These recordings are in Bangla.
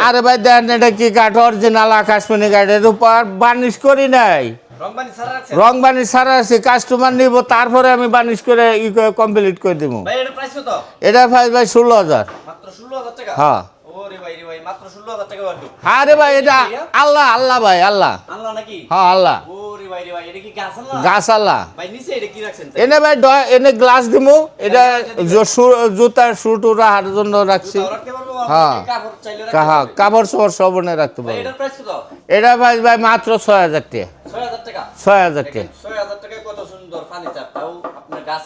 আরে ভাই দেন এটা কি কাঠ? অরিজিনাল আকাশমণি কাঠ এর উপর বার্নিশ করি নাই। রং বার্নিশ ছাড়া আছে? কাস্টমার নিব তারপরে আমি বার্নিশ করে কমপ্লিট করে দিব। এটা ভাই ভাই ষোলো হাজার। হ্যাঁ। আরে ভাই এটা আল্লাহ আল্লাহ ভাই আল্লাহ। হ্যাঁ আল্লাহ। গাছ আল্লাহ? এনে ভাই এনে গ্লাস দিমু। এটা শু- জুতার শুট রাখার জন্য রাখছি। হ্যাঁ। আপনি কাপড় চাইলে রাখতে কাহা পারবেন। কাপড় চোপড় সব এনে রাখতে পারব। এটা ভাই ভাই মাত্র ছয় হাজার টাকা। ছয় হাজার টাকা? ছয় হাজার টাকা। ছয় হাজার টাকায় কত সুন্দর ফার্নিচার তাও আপনার গাছ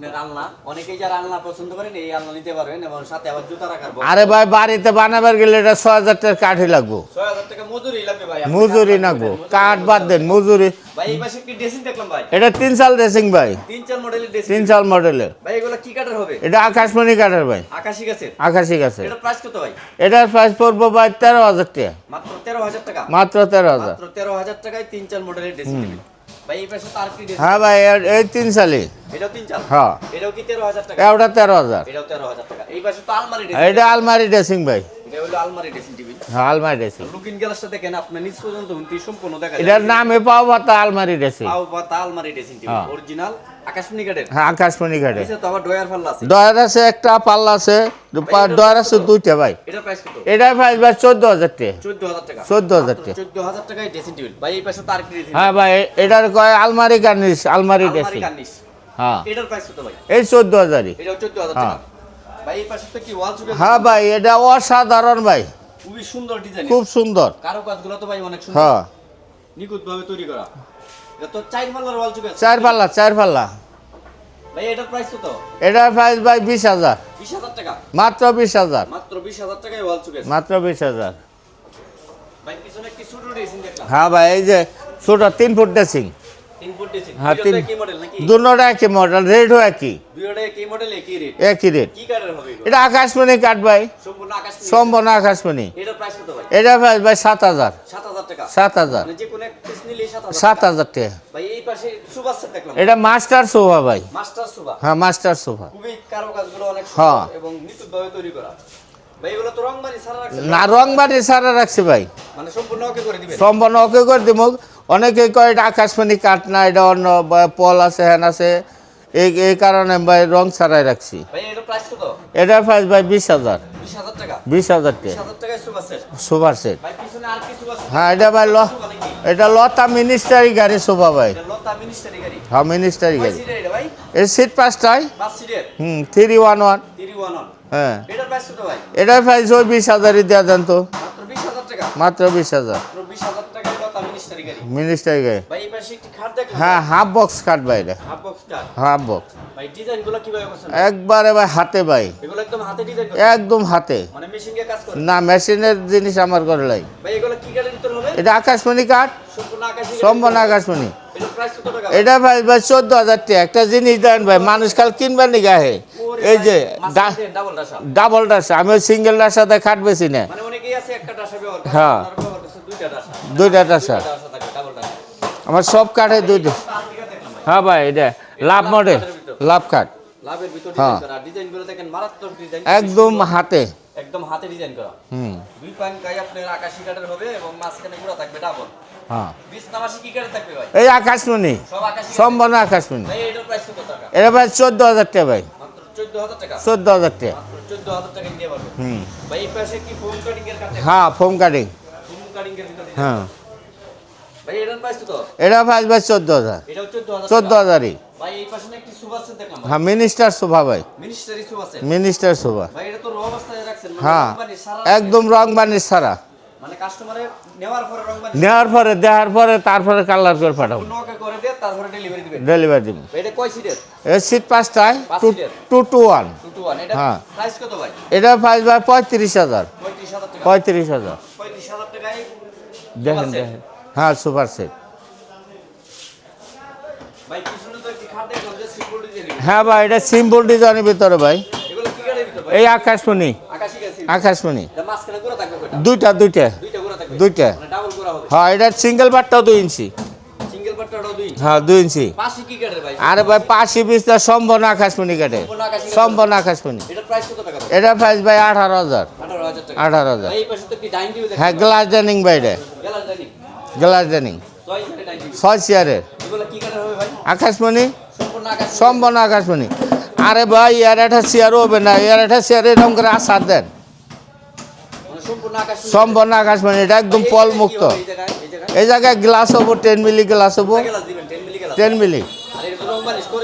আপনার আলনা অনেকেই যারা আলনা পছন্দ করেন এই আলনা নিতে পারবেন এবং সাথে আবার জুতা রাখার আরে ভাই বাড়িতে বানাবার গেলে এটা ছয় হাজার টাকার কাঠই লাগবো। ছয় হাজার টাকা মজুরি লাগবে ভাই মজুরি কাঠ কাঠ বাদ দেন মজুরি। ভাই এই পাশে কি ড্রেসিং দেখলাম ভাই। এটা তিন সাল রেসিং ভাই। তিন চার মডেলের ড্রেসিং তিন সাল মডেলের ভাই এগুলো কি কাঠের হবে? এটা আকাশমণি কাঠের ভাই। আকাশি গাছের। আকাশি গাছের। এটা প্রাইস কত ভাই? এটার প্রাইস পড়ব ভাই তেরো হাজার টাকা। মাত্র তেরো হাজার টাকা? মাত্র তেরো হাজার। তেরো হাজার টাকায় তিন চার মডেলের ড্রেসিং ভাই এই পাশে তার কি ড্রেসিং হ্যাঁ ভাই এই তিন সালি এটাও তিন চার হ্যাঁ। এটাও কি তেরো হাজার টাকা? এটা তেরো হাজার। এটাও তেরো হাজার টাকা। এই পাশে তো আলমারি ড্রেসিং এটা আলমারি ড্রেসিং ভাই। আলমারি ড্রেসিং হ্যাঁ আলমারি ড্রেসিং। লুকিং গ্লাসটা দেখেন আপনার নিচ পর্যন্ত হুমতি সম্পূর্ণ দেখা যায়। এটার নামে পাও পাতা আলমারি ড্রেসিং। পাও পাতা আলমারি ড্রেসিং টেবিল হ্যাঁ। অরিজিনাল আকাশমণি কাঠের হ্যাঁ আকাশমণি কাঠের তো আবার ডয়ার ফাল্লা আছে। ডয়ার আছে একটা পাল্লা আছে ডয়ার আছে দুইটা ভাই। প্রাইস কত? প্রাইস ভাই টাকা। টাকা। 14,000 টাকা। টাকায় ড্রেসিং টেবিল ভাই এই পাশে তার কি হ্যাঁ ভাই এটার কয় আলমারি গার্নিশ আলমারি আলমারি গার্নিশ হ্যাঁ। এটার প্রাইস কত ভাই? এই চোদ্দ হাজারই। এটাও চোদ্দ হাজার হ্যাঁ। টাকা ভাই এই পাশে কি ওয়াল চুকে হ্যাঁ ভাই এটা অসাধারণ ভাই। খুবই সুন্দর ডিজাইন খুব সুন্দর। তো ভাই অনেক সুন্দর। হ্যাঁ। নিখুঁত ভাবে তৈরি করা। এটা তো চার পাল্লার ওয়াল চুকে চার পাল্লা চার পাল্লা ভাই এটার প্রাইস কত? এটার প্রাইস ভাই বিশ হাজার। বিশ টাকা? মাত্র বিশ হাজার। মাত্র বিশ হাজার টাকায় ওয়াল চুকে মাত্র বিশ হাজার। ভাই পিছনে একটি ছোট ড্রেসিং দেখলাম। হ্যাঁ ভাই এই যে ছোট তিন ফুট ড্রেসিং তিন ফুট ড্রেসিং হ্যাঁ, তিন- নাকি? একই মডেল রেটও একই। একই রেট? এটা আকাশমণি কাঠ ভাই। সম্পূর্ণ আকাশ আকাশমণি। এটার প্রাইস ভাই? এটা ভাই ভাই সাত হাজার। সাত হাজার সাত হাজার। মানে টাকা। এটা মাস্টার সোফা ভাই। হ্যাঁ মাস্টার সোফা। অনেক হ্যাঁ। না? রং বাড়ি সারা রাখছি ভাই। মানে সম্পূর্ণ ওকে করে দিব। অনেকে কয় এটা আকাশমণি কাঠ না এটা অন্য পল আছে হ্যান আছে। এই এই কারণে ভাই রং ছাড়াই রাখছি। এটার প্রাইস ভাই বিশ হাজার। বিশ হাজার টাকা? সুপার সেট হ্যাঁ এটা ভাই ল এটা লতা মিনিস্টারি গাড়ি সোফা ভাই। হ্যাঁ মিনিস্টারি গাড়ি। এর সিট পাঁচটায় হুম থ্রি ওয়ান ওয়ান হ্যাঁ। এটার প্রাইস ওই বিশ হাজারই দেওয়া দেন তো। মাত্র বিশ হাজার মিনিস্টারি গাড়ি ভাই এই পাশে একটি খাট দেখলাম হ্যাঁ হাফ বক্স কাট ভাই এটা। Half box cut half box ভাই ডিজাইনগুলো কীভাবে একবারে ভাই হাতে ভাই। এগুলো একদম হাতে ডিজাইন একদম হাতে। মানে মেশিন দিয়ে কাজ করে? না মেশিনের জিনিস আমার করে লাই ভাই এগুলো কি কাঠের ভিতর হবে? এটা আকাশমণি কাঠ। সম্পূর্ণ আকাশমণি কত টাকা? এটা ভাই ভাই চোদ্দ হাজার টাকা। একটা জিনিস দেন ভাই মানুষ কাল কিনবার নি গায়ে এই যে ডাবল ডাসা। আমি সিঙ্গেল ডাসাতে খাট বেশি না। মানে হ্যাঁ। দুইটা ডাসা আমার সব কাঠে দুইটা। হ্যাঁ ভাই এটা লাভ মডেল লাভ কাঠ লাভের ভিতর হ্যাঁ। ডিজাইন করা। ডিজাইনগুলো দেখেন মারাত্মক ডিজাইন একদম হাতে। একদম হাতে ডিজাইন করা। হুম। দুই পান গায়ে আপনার আকাশি কাঠের হবে এবং মাঝখানে গুঁড়া থাকবে ডাবল হ্যাঁ। কি কাঠের থাকবে ভাই? এই আকাশমণি। সব আকাশি সম্পন্ন আকাশমণি। ভাই এটার প্রাইস কত টাকা? এটা ভাই চোদ্দ হাজার টাকা ভাই। মাত্র চোদ্দ হাজার টাকা? চোদ্দ হাজার টাকা। মাত্র চোদ্দ হাজার টাকা নিতে পারবে। হুম। ভাই এই পাশে কি ফোম কাটিং এর কাটে হ্যাঁ ফোম কাটিং ফোম কাটিং এর ভিতরে হ্যাঁ। ভাই প্রাইস এটা ভাই চোদ্দ হাজার। চোদ্দ হাজারই। হ্যাঁ মিনিস্টার শোভা ভাই। মিনিস্টার শোভা এটা মানে হ্যাঁ একদম রং বানিশ ছাড়া মানে নেওয়ার পরে পরে দেওয়ার পরে তারপরে কালার করে পাঠাবো। ডেলিভারি দিবেন। দিব। এটা কয় সিটের এর সিট পাঁচটায় পাঁচ টু। টু ওয়ান এটা হ্যাঁ। প্রাইস কত ভাই? এটা প্রাইস ভাই পঁয়ত্রিশ হাজার। পঁয়ত্রিশ হাজার। দেখেন। দেখেন। হ্যাঁ সুপার সেট। ভাই হ্যাঁ ভাই এটা সিম্পল ডিজাইনের ভিতরে ভাই। ভাই? এই আকাশমণি। আকাশমণি। এটা দুইটা দুইটা। দুইটা। মানে হ্যাঁ এটা সিঙ্গেল বারটাও দুই ইঞ্চি। হ্যাঁ দুই ইঞ্চি। ভাই? আরে ভাই পাশি পিসটা সম্পন্ন আকাশমণি কাটে সম্পূর্ণ আকাশমণি ভাই? এটা প্রাইস ভাই আঠারো হাজার। আঠারো হাজার হ্যাঁ glass dining glass dining glass dining ছয় চেয়ারের আকাশমণি? সম্পূর্ণ আকাশমণি। আরে ভাই এর একটা চেয়ারও হবে না এর একটা চেয়ার এরকম করে আসার দেন। মানে সম্পূর্ণ আকাশমণি। এটা একদম পল মুক্ত এই জায়গায়? গ্লাস হব টেন মিলি গ্লাস হব। গ্লাস দিবেন 10 মিলি গ্লাস টেন মিলি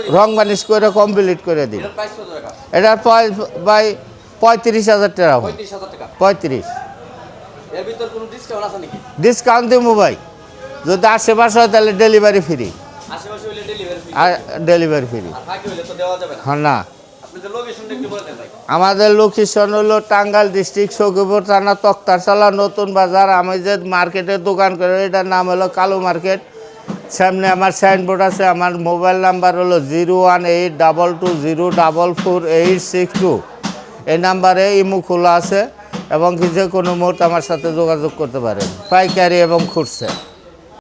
রং বানিশ করে কমপ্লিট করে দিন। এটার এটার পয়- ভাই পঁয়ত্রিশ হাজার টাকা হবে। 35000 টাকা। পঁয়ত্রিশ। এর ভিতর কোনো ডিসকাউন্ট আছে নাকি? ডিসকাউন্ট দিব ভাই। যদি আশেপাশে হয় তাহলে ডেলিভারি ফ্রি আশেপাশে হইলে ডেলিভারি ফ্রি আর ডেলিভারি ফ্রি আর ফাঁকি হইলে তো দেওয়া যাবে না। হ্যাঁ না। আপনাদের লোকেশনটা একটু বলে দেন ভাই। আমাদের লোকেশন হলো টাঙ্গাইল ডিস্ট্রিক্ট সখীপুর থানা তক্তারশালা নতুন বাজার আমি যে মার্কেটের দোকান করি। এটার নাম হলো কালু মার্কেট। সামনে আমার সাইনবোর্ড আছে আমার মোবাইল নাম্বার হলো zero one eight double two zero double four eight six two এই নাম্বারে ইমু খোলা আছে। এবং যে কোনো মুহূর্তে আমার সাথে যোগাযোগ করতে পারেন। পাইকারি এবং খুচরা।